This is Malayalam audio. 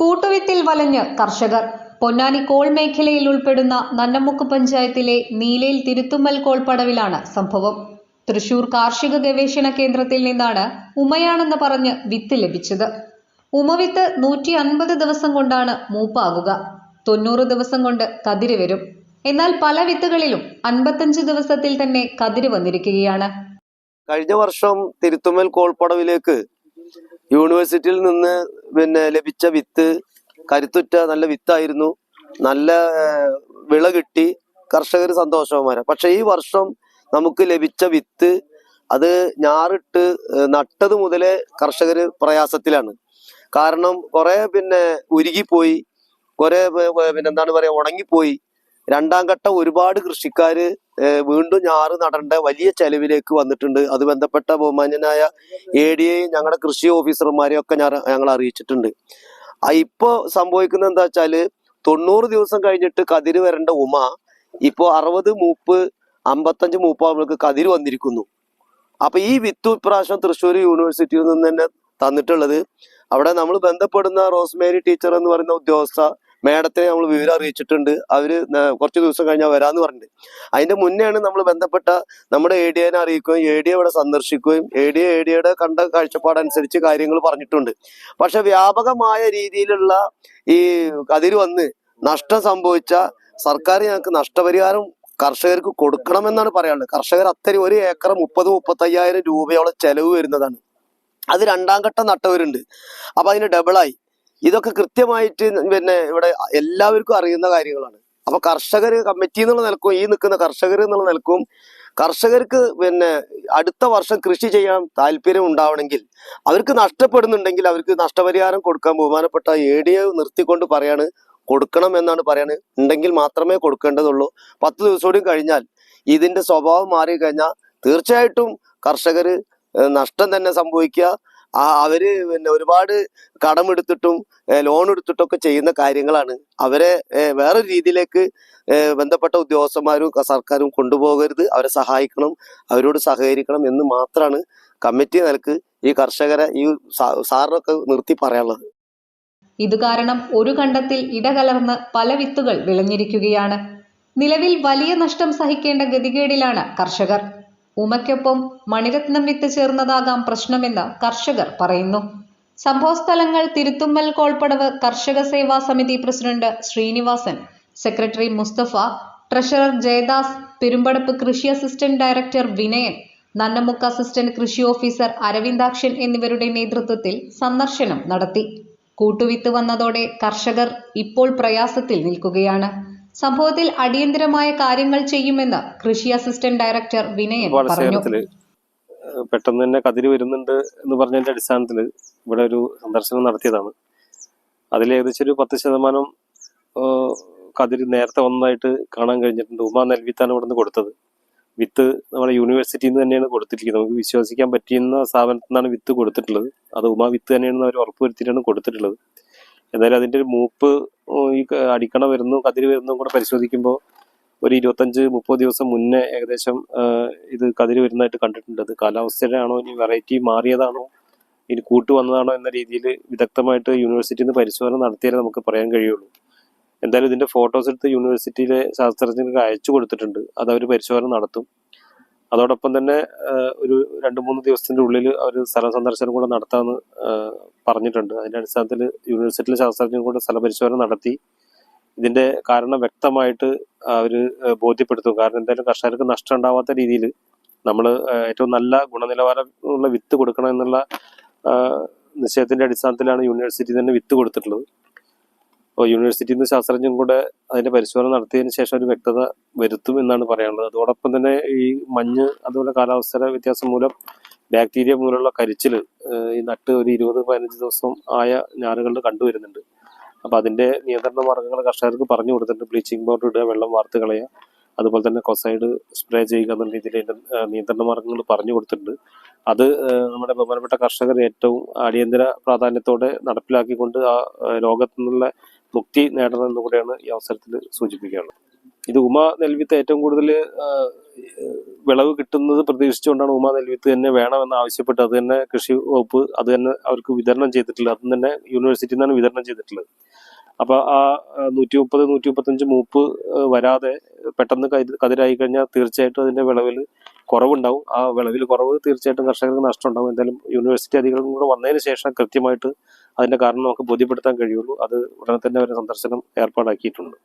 കൂട്ടുവിത്തിൽ വലഞ്ഞ് കർഷകർ. പൊന്നാനി കോൾ മേഖലയിൽ ഉൾപ്പെടുന്ന നന്നമുക്ക് പഞ്ചായത്തിലെ നീലയിൽ തിരുത്തുമ്മൽ കോൾപ്പടവിലാണ് സംഭവം. തൃശൂർ കാർഷിക ഗവേഷണ കേന്ദ്രത്തിൽ നിന്നാണ് ഉമയാണെന്ന് പറഞ്ഞ് വിത്ത് ലഭിച്ചത്. ഉമവിത്ത് നൂറ്റി അൻപത് ദിവസം കൊണ്ടാണ് മൂപ്പാകുക. തൊണ്ണൂറ് ദിവസം കൊണ്ട് കതിര് വരും. എന്നാൽ പല വിത്തുകളിലും അൻപത്തഞ്ച് ദിവസത്തിൽ തന്നെ കതിര് വന്നിരിക്കുകയാണ്. കഴിഞ്ഞ വർഷം തിരുത്തുമ്മൽ കോൾപ്പടവിലേക്ക് യൂണിവേഴ്സിറ്റിയിൽ നിന്ന് പിന്നെ ലഭിച്ച വിത്ത് കരുത്തുറ്റ നല്ല വിത്തായിരുന്നു. നല്ല വിള കിട്ടി. കർഷകർ സന്തോഷവന്മാരാ. പക്ഷെ ഈ വർഷം നമുക്ക് ലഭിച്ച വിത്ത് അത് ഞാറിട്ട് നട്ടത് മുതലേ കർഷകർ പ്രയാസത്തിലാണ്. കാരണം കുറെ പിന്നെ ഉരുകിപ്പോയി. കുറെ പിന്നെ എന്താണ് പറയാ ഉണങ്ങിപ്പോയി. രണ്ടാം ഘട്ടം ഒരുപാട് കൃഷിക്കാര് വീണ്ടും ഞാറ് നടേണ്ട വലിയ ചെലവിലേക്ക് വന്നിട്ടുണ്ട്. അത് ബന്ധപ്പെട്ട ബഹുമാന്യനായ എ ഡി എ ഞങ്ങളുടെ കൃഷി ഓഫീസർമാരെയും ഒക്കെ ഞങ്ങൾ അറിയിച്ചിട്ടുണ്ട്. ആ ഇപ്പോ സംഭവിക്കുന്നത് എന്താ വെച്ചാൽ തൊണ്ണൂറ് ദിവസം കഴിഞ്ഞിട്ട് കതിര് വരേണ്ട ഉമ ഇപ്പോ അറുപത് മൂപ്പ് അമ്പത്തഞ്ച് മൂപ്പാകുമ്പോഴേക്ക് കതിര് വന്നിരിക്കുന്നു. അപ്പൊ ഈ വിത്ത് ഇപ്രാവശ്യം തൃശ്ശൂർ യൂണിവേഴ്സിറ്റിയിൽ നിന്ന് തന്നെ തന്നിട്ടുള്ളത്. അവിടെ നമ്മൾ ബന്ധപ്പെടുന്ന റോസ്മേരി ടീച്ചർ എന്ന് പറയുന്ന ഉദ്യോഗസ്ഥ മേഡത്തെ നമ്മൾ വിവരം അറിയിച്ചിട്ടുണ്ട്. അവർ കുറച്ച് ദിവസം കഴിഞ്ഞാൽ വരാമെന്ന് പറഞ്ഞിട്ടുണ്ട് അതിന്റെ മുന്നെയാണ് നമ്മൾ ബന്ധപ്പെട്ട നമ്മുടെ എ ഡി എനെ അറിയിക്കുകയും എ ഡി ഇവിടെ സന്ദർശിക്കുകയും എ ഡി എ ഡിയുടെ കണ്ട കാഴ്ചപ്പാടനുസരിച്ച് കാര്യങ്ങൾ പറഞ്ഞിട്ടുണ്ട്. പക്ഷെ വ്യാപകമായ രീതിയിലുള്ള ഈ കതിര് വന്ന് നഷ്ടം സംഭവിച്ച സർക്കാർ ഞങ്ങൾക്ക് നഷ്ടപരിഹാരം കർഷകർക്ക് കൊടുക്കണമെന്നാണ് പറയാനുള്ളത്. കർഷകർ അത്തരം ഒരു ഏക്കർ മുപ്പത് മുപ്പത്തയ്യായിരം രൂപയോളം ചെലവ് വരുന്നതാണ്. അത് രണ്ടാം ഘട്ടം നട്ടവരുണ്ട്. അപ്പൊ അതിന് ഡബിളായി ഇതൊക്കെ കൃത്യമായിട്ട് പിന്നെ ഇവിടെ എല്ലാവർക്കും അറിയുന്ന കാര്യങ്ങളാണ്. അപ്പൊ കർഷകർ കമ്മിറ്റി എന്നുള്ള നിലക്കും ഈ നിൽക്കുന്ന കർഷകർ എന്നുള്ള നിലക്കും കർഷകർക്ക് പിന്നെ അടുത്ത വർഷം കൃഷി ചെയ്യാൻ താല്പര്യം ഉണ്ടാവണമെങ്കിൽ അവർക്ക് നഷ്ടപ്പെടുന്നുണ്ടെങ്കിൽ അവർക്ക് നഷ്ടപരിഹാരം കൊടുക്കാൻ ബഹുമാനപ്പെട്ട എ ഡി എ നിർത്തിക്കൊണ്ട് പറയാണ് കൊടുക്കണം എന്നാണ് പറയാണ്. ഉണ്ടെങ്കിൽ മാത്രമേ കൊടുക്കേണ്ടതുള്ളൂ. പത്ത് ദിവസം കഴിഞ്ഞാൽ ഇതിന്റെ സ്വഭാവം മാറി കഴിഞ്ഞാൽ തീർച്ചയായിട്ടും കർഷകർ നഷ്ടം തന്നെ സംഭവിക്കുക. ആ അവർ പിന്നെ ഒരുപാട് കടമെടുത്തിട്ടും ലോൺ എടുത്തിട്ടൊക്കെ ചെയ്യുന്ന കാര്യങ്ങളാണ്. അവരെ വേറെ രീതിയിലേക്ക് ബന്ധപ്പെട്ട ഉദ്യോഗസ്ഥന്മാരും സർക്കാരും കൊണ്ടുപോകരുത്. അവരെ സഹായിക്കണം അവരോട് സഹകരിക്കണം എന്ന് മാത്രമാണ് കമ്മിറ്റി നിലയ്ക്ക് ഈ കർഷകരെ ഈ സാറിനൊക്കെ നിർത്തി പറയാനുള്ളത്. ഇത് കാരണം ഒരു കണ്ടത്തിൽ ഇടകലർന്ന് പല വിത്തുകൾ വിളഞ്ഞിരിക്കുകയാണ്. നിലവിൽ വലിയ നഷ്ടം സഹിക്കേണ്ട ഗതികേടിലാണ് കർഷകർ. ഉമയ്ക്കൊപ്പം മണിരത്നം വിത്ത് ചേർന്നതാകാം പ്രശ്നമെന്ന് കർഷകർ പറയുന്നു. സംഭവസ്ഥലങ്ങൾ തിരുത്തുമ്മൽ കോൾപ്പടവ് കർഷക സേവാ സമിതി president Srinivasan secretary Musthafa treasurer Jayadas Perumpadappu കൃഷി assistant director Vinayan Nannamukku assistant കൃഷി ഓഫീസർ അരവിന്ദാക്ഷൻ എന്നിവരുടെ നേതൃത്വത്തിൽ സന്ദർശനം നടത്തി. കൂട്ടുവിത്ത് വന്നതോടെ കർഷകർ ഇപ്പോൾ പ്രയാസത്തിൽ നിൽക്കുകയാണ്. സംഭവത്തിൽ അടിയന്തരമായ കാര്യങ്ങൾ ചെയ്യുമെന്ന് കൃഷി അസിസ്റ്റന്റ് ഡയറക്ടർ വിനയൻ പറഞ്ഞു. പെട്ടെന്ന് തന്നെ കതിര് വരുന്നുണ്ട് എന്ന് പറഞ്ഞതിന്റെ അടിസ്ഥാനത്തിൽ ഇവിടെ ഒരു സന്ദർശനം നടത്തിയതാണ്. അതിൽ ഏകദേശം ഒരു പത്ത് ശതമാനം കതിര് നേരത്തെ വന്നതായിട്ട് കാണാൻ കഴിഞ്ഞിട്ടുണ്ട്. ഉമാ നെൽവിത്താണ് ഇവിടെ നിന്ന് കൊടുത്തത്. വിത്ത് നമ്മുടെ യൂണിവേഴ്സിറ്റിയിൽ നിന്ന് തന്നെയാണ് കൊടുത്തിരിക്കുന്നത്. നമുക്ക് വിശ്വസിക്കാൻ പറ്റുന്ന സ്ഥാപനത്തിൽ നിന്നാണ് വിത്ത് കൊടുത്തിട്ടുള്ളത്. അത് ഉമാ വിത്ത് തന്നെയാണെന്ന് അവർ ഉറപ്പുവരുത്തിയിട്ടാണ് കൊടുത്തിട്ടുള്ളത്. എന്തായാലും അതിന്റെ ഒരു മൂപ്പ് ഈ അടിക്കണ വരുന്നു കതിര് വരുന്നു കൂടെ പരിശോധിക്കുമ്പോൾ ഒരു ഇരുപത്തഞ്ച് മുപ്പത് ദിവസം മുന്നേ ഏകദേശം ഇത് കതിര് വരുന്നതായിട്ട് കണ്ടിട്ടുണ്ട്. അത് കാലാവസ്ഥയുടെ ആണോ ഇനി വെറൈറ്റി മാറിയതാണോ ഇനി കൂട്ട് വന്നതാണോ എന്ന രീതിയിൽ വിദഗ്ധമായിട്ട് യൂണിവേഴ്സിറ്റിയിൽ നിന്ന് പരിശോധന നടത്തിയാലേ നമുക്ക് പറയാൻ കഴിയുള്ളൂ. എന്തായാലും ഇതിന്റെ ഫോട്ടോസ് എടുത്ത് യൂണിവേഴ്സിറ്റിയിലെ ശാസ്ത്രജ്ഞർക്ക് അയച്ചു കൊടുത്തിട്ടുണ്ട്. അത് അവർ പരിശോധന നടത്തും. അതോടൊപ്പം തന്നെ ഒരു രണ്ട് മൂന്ന് ദിവസത്തിന്റെ ഉള്ളിൽ അവർ സ്ഥല സന്ദർശനം കൂടെ നടത്താമെന്ന് പറഞ്ഞിട്ടുണ്ട്. അതിന്റെ അടിസ്ഥാനത്തിൽ യൂണിവേഴ്സിറ്റിയിലെ ശാസ്ത്രജ്ഞർ കൂടെ സ്ഥല പരിശോധന നടത്തി. ഇതിന്റെ കാരണം വ്യക്തമായിട്ട് അവർ ബോധ്യപ്പെടുത്തും. കാരണം എന്തായാലും കർഷകർക്ക് നഷ്ടം ഉണ്ടാവാത്ത രീതിയിൽ നമ്മൾ ഏറ്റവും നല്ല ഗുണനിലവാരമുള്ള വിത്ത് കൊടുക്കണം എന്നുള്ള നിശ്ചയത്തിന്റെ അടിസ്ഥാനത്തിലാണ് യൂണിവേഴ്സിറ്റി തന്നെ വിത്ത് കൊടുത്തിട്ടുള്ളത്. അപ്പോൾ യൂണിവേഴ്സിറ്റിയിൽ നിന്ന് ശാസ്ത്രജ്ഞൻ കൂടെ അതിന്റെ പരിശോധന നടത്തിയതിന് ശേഷം ഒരു വ്യക്തത വരുത്തും എന്നാണ് പറയാനുള്ളത്. അതോടൊപ്പം തന്നെ ഈ മഞ്ഞ് അതുപോലെ കാലാവസ്ഥ വ്യത്യാസം മൂലം ബാക്ടീരിയ മൂലമുള്ള കരിച്ചിൽ ഈ നട്ട് ഒരു ഇരുപത് പതിനഞ്ച് ദിവസം ആയ ഞാറുകളിൽ കണ്ടുവരുന്നുണ്ട് അപ്പോൾ അതിന്റെ നിയന്ത്രണ മാർഗങ്ങൾ കർഷകർക്ക് പറഞ്ഞു കൊടുത്തിട്ടുണ്ട്. ബ്ലീച്ചിങ് പൗഡർ ഇടുക വെള്ളം വാർത്ത് കളയുക അതുപോലെ തന്നെ കൊസൈഡ് സ്പ്രേ ചെയ്യുക എന്ന രീതിയിൽ അതിന്റെ നിയന്ത്രണ മാർഗങ്ങൾ പറഞ്ഞു കൊടുത്തിട്ടുണ്ട്. അത് നമ്മുടെ ബഹുമാനപ്പെട്ട കർഷകർ ഏറ്റവും അടിയന്തര പ്രാധാന്യത്തോടെ നടപ്പിലാക്കിക്കൊണ്ട് ആ നിന്നുള്ള മുക്തി നേടണമെന്ന് കൂടെയാണ് ഈ അവസരത്തിൽ സൂചിപ്പിക്കാനുള്ളത്. ഇത് ഉമ നെൽവിത്ത് ഏറ്റവും കൂടുതൽ വിളവ് കിട്ടുന്നത് പ്രതീക്ഷിച്ചുകൊണ്ടാണ് ഉമ നെൽവിത്ത് തന്നെ വേണമെന്ന് ആവശ്യപ്പെട്ട് അത് തന്നെ കൃഷി വകുപ്പ് അത് തന്നെ അവർക്ക് വിതരണം ചെയ്തിട്ടില്ല അതും തന്നെ യൂണിവേഴ്സിറ്റിയിൽ നിന്നാണ് വിതരണം ചെയ്തിട്ടുള്ളത്. അപ്പോൾ ആ നൂറ്റി മുപ്പത് നൂറ്റി മുപ്പത്തഞ്ച് മൂപ്പ് വരാതെ പെട്ടെന്ന് കതിരായി കഴിഞ്ഞാൽ തീർച്ചയായിട്ടും അതിന്റെ വിളവിൽ കുറവുണ്ടാവും. ആ വിളവിൽ കുറവ് തീർച്ചയായിട്ടും കർഷകർക്ക് നഷ്ടം ഉണ്ടാവും എന്തായാലും യൂണിവേഴ്സിറ്റി അധികൃതരും കൂടെ വന്നതിന് ശേഷം കൃത്യമായിട്ട് അതിന്റെ കാരണം നമുക്ക് ബോധ്യപ്പെടുത്താൻ കഴിയുള്ളൂ. അത് ഉടനെ തന്നെ ഒരു സന്ദർശനം ഏർപ്പാടാക്കിയിട്ടുണ്ട്.